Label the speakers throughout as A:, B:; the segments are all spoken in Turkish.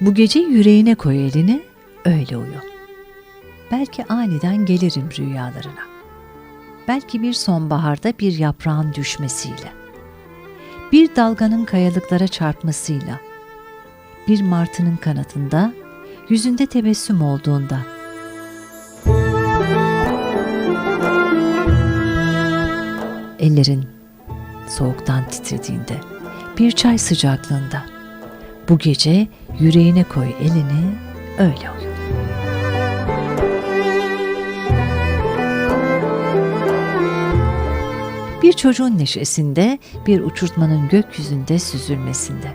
A: Bu gece yüreğine koy elini, öyle uyu. Belki aniden gelirim rüyalarına. Belki bir sonbaharda bir yaprağın düşmesiyle. Bir dalganın kayalıklara çarpmasıyla. Bir martının kanatında, yüzünde tebessüm olduğunda. Ellerin soğuktan titrediğinde, bir çay sıcaklığında. Bu gece yüreğine koy elini, öyle uyu. Bir çocuğun neşesinde, bir uçurtmanın gökyüzünde süzülmesinde.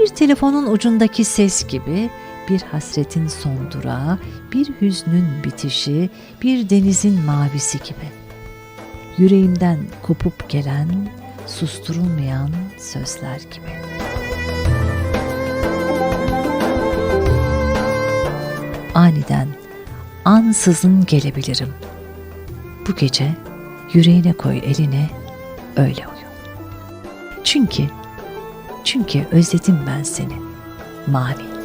A: Bir telefonun ucundaki ses gibi, bir hasretin son durağı, bir hüznün bitişi, bir denizin mavisi gibi. Yüreğimden kopup gelen, susturulmayan sözler gibi. Aniden, ansızın gelebilirim. Bu gece yüreğine koy elini, öyle uyu. Çünkü, çünkü özledim ben seni, mavi.